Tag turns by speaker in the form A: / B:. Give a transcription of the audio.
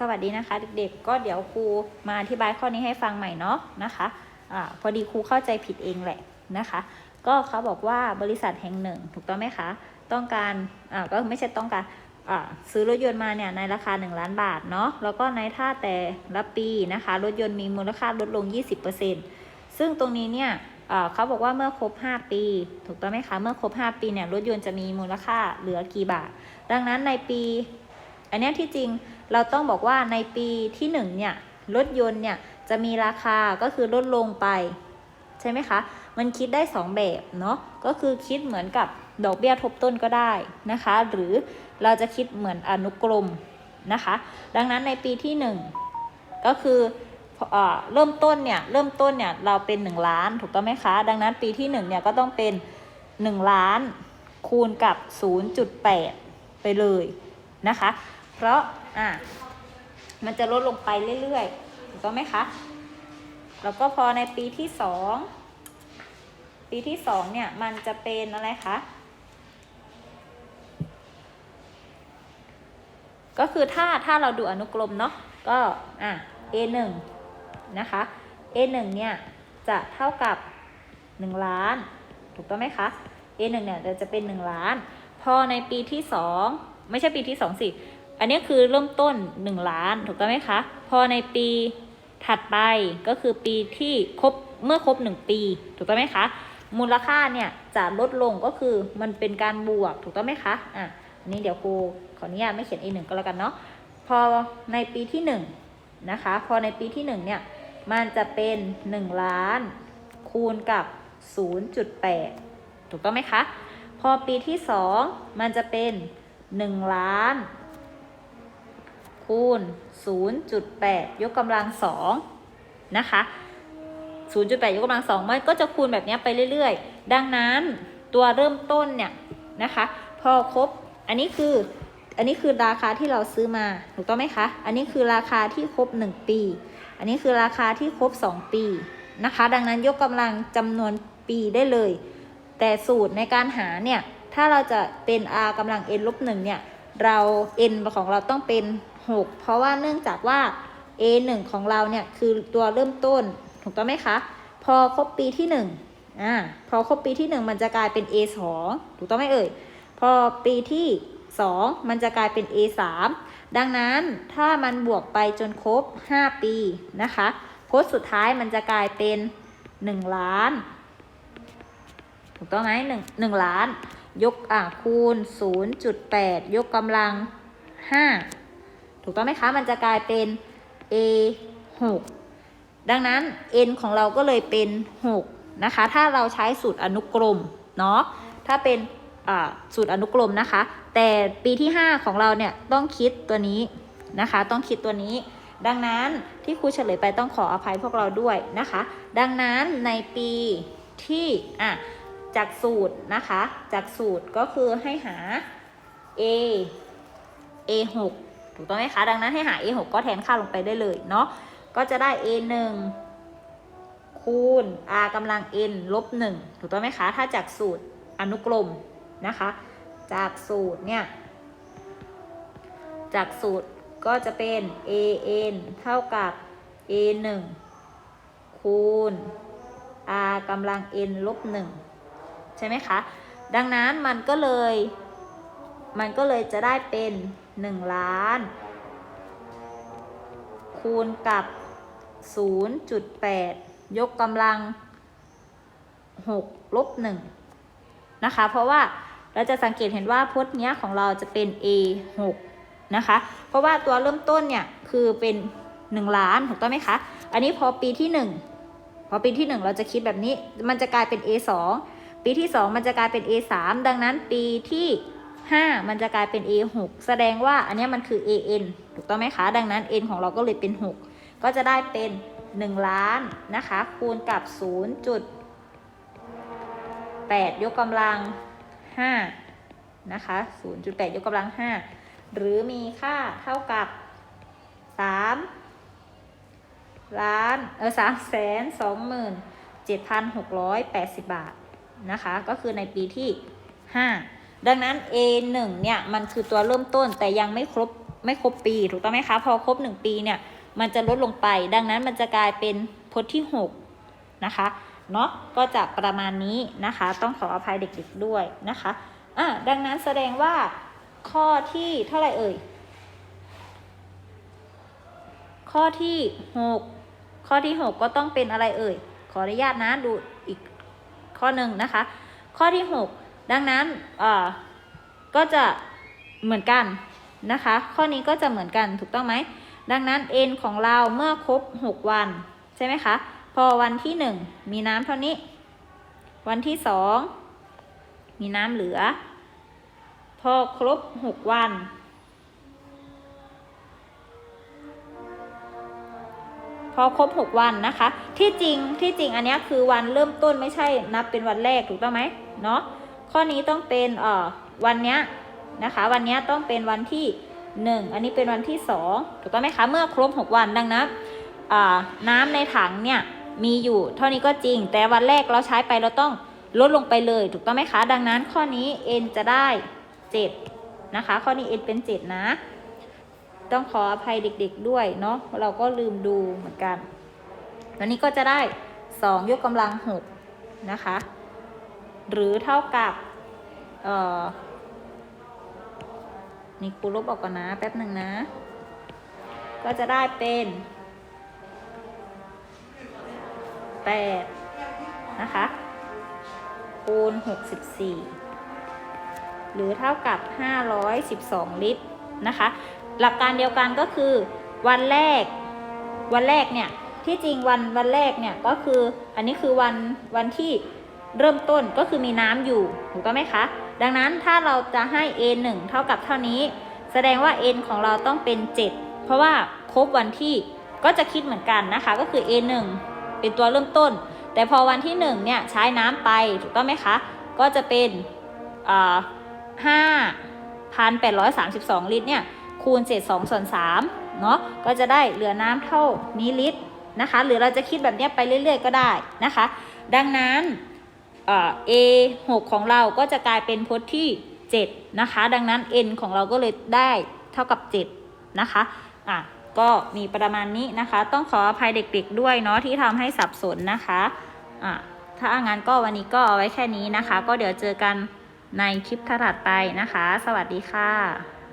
A: สวัสดีนะคะ เด็กๆ ก็เดี๋ยวครูมาอธิบายข้อนี้ให้ฟังใหม่เนาะนะคะอ่าพอดีครูเข้าใจผิดเองแหละนะคะ ก็เขาบอกว่าบริษัทแห่งหนึ่ง ถูกต้องไหมคะ ต้องการอ่าก็ไม่ใช่ต้องการซื้อรถยนต์มาเนี่ยในราคา 1 ล้านบาทเนาะแล้วก็ในท่าแต่ละปีนะคะ รถยนต์มีมูลค่าลดลง 20%ซึ่งตรงนี้เนี่ยเขาบอกว่าเมื่อครบ 5 ปี ถูกต้องไหมคะเมื่อครบ 5 ปีเนี่ยรถยนต์จะมีมูลค่าเหลือกี่บาท ดังนั้นในปี อันนี้ที่จริง เราต้องบอกว่าในปีที่หนึ่งเนี่ยรถยนต์เนี่ยจะมีราคาก็คือลดลงไป ใช่ไหมคะ มันคิดได้ 2 แบบเนาะก็คือคิดเหมือนกับดอกเบี้ยทบต้นก็ได้นะคะ หรือเราจะคิดเหมือนอนุกรมนะคะ ดังนั้นในปีที่ 1 ก็คือเอ่อเริ่มต้นเนี่ยเริ่มต้นเนี่ยเราเป็น 1 ล้านถูกต้องไหมคะ ดังนั้นปีที่1เนี่ยก็ต้องเป็น 1 ล้านคูณกับ 0.8 ไปเลยนะคะ เพราะอะมันจะลดลงไปเรื่อยๆถูกต้องไหมคะ แล้วก็พอในปีที่สองปีที่สองเนี่ยมันจะเป็นอะไรคะก็คือถ้าถ้าเราดูอนุกรมเนาะก็อะ a 1นะคะ a 1เนี่ยจะเท่ากับ 1 ล้าน ถูกต้องไหมคะ a 1เนี่ยจะเป็น 1 ล้าน พอในปีที่สองไม่ใช่ปีที่สองสิ อันนี้คือเริ่มต้น 1 ล้านถูกต้องไหมคะ พอในปีถัดไปก็คือปีที่ครบเมื่อครบ 1 ปี ถูกต้องไหมคะ มูลค่าเนี่ยจะลดลงก็คือมันเป็นการบวกถูกต้องไหมคะอะอันนี้เดี๋ยวครูขออนุญาตไม่เขียน A 1 ก็แล้วกันเนาะพอในปีที่1นะคะ พอในปีที่1เนี่ยมันจะเป็น 1 ล้าน คูณกับ 0.8 ถูกต้องไหมคะ พอปีที่ 2 มันจะเป็น 1 ล้าน คูณ 0.8 ยกกำลัง2นะคะ 0.8 ยกกำลัง2มันก็จะคูณแบบนี้ไปเรื่อยๆ ดังนั้นตัวเริ่มต้นเนี่ยนะคะ พอครบ อันนี้คืออันนี้คือราคาที่เราซื้อมาถูกต้องไหมคะ อันนี้คือราคาที่ครบ 1 ปี อันนี้คือราคาที่ครบ 2 ปีนะคะ ดังนั้นยกกำลังจำนวนปีได้เลย แต่สูตรในการหาเนี่ย ถ้าเราจะเป็น r กำลัง n ลบ1เนี่ย เรา n ของเราต้องเป็น 6 เพราะว่าเนื่องจากว่า a 1 ของเราเนี่ยคือตัวเริ่มต้นถูกต้องไหมคะ พอครบปีที่1อ่าพอครบปีที่ 1 มันจะกลายเป็น a 2 ถูกต้องไหมเอ่ย พอปีที่ 2 มันจะกลายเป็น a 3 ดังนั้นถ้ามันบวกไปจนครบ 5 ปีนะคะโค้ดสุดท้ายมันจะกลายเป็น 1 ล้านถูกต้องไหมหนึ่งหนึ่งล้าน ยกอะคูณ 0.8 ยกกำลัง 5 ถูกต้องไหมคะ มันจะกลายเป็น a 6ดังนั้น n ของเราก็เลยเป็น 6 นะคะ ถ้าเราใช้สูตรอนุกรม เนาะ ถ้าเป็นสูตรอนุกรมนะคะ แต่ปีที่ 5 ของเราเนี่ยต้องคิดตัวนี้นะคะ ต้องคิดตัวนี้ ดังนั้นที่ครูเฉลยไปต้องขออภัยพวกเราด้วยนะคะ ดังนั้นในปีที่อะจากสูตรนะคะ จากสูตรก็คือให้หา a a 6 ถูกต้องไหมคะ ดังนั้นให้หา a 6ก็แทนค่าลงไปได้เลยเนาะ ก็จะได้ a 1คูณ r กำลัง n ลบ1ถูกต้องไหมคะ ถ้าจากสูตรอนุกรมนะคะ จากสูตรเนี่ย จากสูตรก็จะเป็น a n เท่ากับ a 1คูณ r กำลัง n ลบ1ใช่ไหมคะ ดังนั้นมันก็เลย มันก็เลยจะได้เป็น 1 ล้าน คูณกับ 0.8 ยกกำลัง 6 ลบ 1 นะคะ เพราะว่าเราจะสังเกตเห็นว่าพจน์เนี้ยของเราจะเป็น a 6นะคะ เพราะว่าตัวเริ่มต้นเนี่ยคือเป็น 1 ล้านถูกต้องไหมคะ อันนี้พอปีที่ 1 พอปีที่ 1 เราจะคิดแบบนี้ มันจะกลายเป็น a 2ปีที่ 2 มันจะกลายเป็น a 3ดังนั้นปีที่ 5 มันจะกลายเป็น a 6แสดงว่าอันนี้มันคือ a n ถูกต้องไหมคะ ดังนั้น n ของเราก็เลยเป็น 6 ก็จะได้เป็น 1 ล้านนะคะ คูณกับ 0.8 ยกกำลัง 5 นะคะ 0.8 ยกกำลัง 5 หรือมีค่าเท่ากับ 3 ล้านเออ3แสน27,680บาทนะคะ ก็คือในปีที่5 ดังนั้น A1 เนี่ยมันคือตัวเริ่มต้นแต่ยังไม่ครบไม่ครบปีถูกต้องไหมคะ พอครบหนึ่งปีเนี่ยมันจะลดลงไป ดังนั้นมันจะกลายเป็นพจน์ที่หกนะคะเนาะก็จะประมาณนี้นะคะ ต้องขออภัยเด็กๆด้วยนะคะอะดังนั้นแสดงว่าข้อที่เท่าไหร่เอ่ย ข้อที่หกข้อที่หกก็ต้องเป็นอะไรเอ่ย ขออนุญาตนะดูอีกข้อหนึ่งนะคะ ข้อที่หก ดังนั้นก็จะเหมือนกันนะคะ ข้อนี้ก็จะเหมือนกันถูกต้องไหม ดังนั้น n ของเราเมื่อครบ 6 วัน ใช่ไหมคะ พอวันที่ 1 มีน้ำเท่านี้ วันที่ 2 มีน้ำเหลือ พอครบ 6 วัน พอครบ 6 วันนะคะ ที่จริงที่จริงอันนี้คือวันเริ่มต้นไม่ใช่นับเป็นวันแรกถูกต้องไหมเนาะ ข้อนี้ต้องเป็นเอ่อวันเนี้ยนะคะ วันเนี้ยต้องเป็นวันที่ 1 อันนี้เป็นวันที่ 2 ถูกต้องไหมคะ เมื่อครบ 6 วันดังนั้นอ่าน้ำในถังเนี่ยมีอยู่ เท่านี้ก็จริง แต่วันแรกเราใช้ไปเราต้องลดลงไปเลย ถูกต้องไหมคะ ดังนั้นข้อนี้ n จะได้ 7 นะคะ ข้อนี้ n เป็น 7 นะ ต้องขออภัยเด็กๆด้วยเนาะเราก็ลืมดูเหมือนกัน วันนี้ก็จะได้ 2 ยกกำลัง 6 นะคะ หรือเท่ากับเออนี่กูลบออกก่อนนะ แป๊บหนึ่งนะ ก็จะได้เป็น8นะคะคูณ64หรือเท่ากับ512ลิตรนะคะ หลักการเดียวกันก็คือวันแรกวันแรกเนี่ยที่จริงวันวันแรกเนี่ยก็คืออันนี้คือวันวันที่ เริ่มต้นก็คือมีน้ำอยู่ถูกต้องไหมคะ ดังนั้นถ้าเราจะให้ a 1เท่ากับเท่านี้ แสดงว่า n ของเราต้องเป็น 7 เพราะว่าครบวันที่ก็จะคิดเหมือนกันนะคะ ก็คือ a 1เป็นตัวเริ่มต้น แต่พอวันที่1เนี่ยใช้น้ำไปถูกต้องไหมคะ ก็จะเป็นอ่า5,832ลิตรเนี่ยคูณเศษ2ส่วน3เนาะก็จะได้เหลือน้ำเท่านี้ลิตรนะคะ หรือเราจะคิดแบบนี้ไปเรื่อย ๆ ก็ได้นะคะ ดังนั้น เอ่อ a 6ของเราก็จะกลายเป็นพจน์ที่ 7 นะคะ ดังนั้น n ของเราก็เลยได้เท่ากับ 7 นะคะอะก็มีประมาณนี้นะคะ ต้องขออภัยเด็กๆด้วยเนาะที่ทำให้สับสนนะคะอะถ้างั้นก็วันนี้ก็เอาไว้แค่นี้นะคะ ก็เดี๋ยวเจอกันในคลิปถัดไปนะคะ สวัสดีค่ะ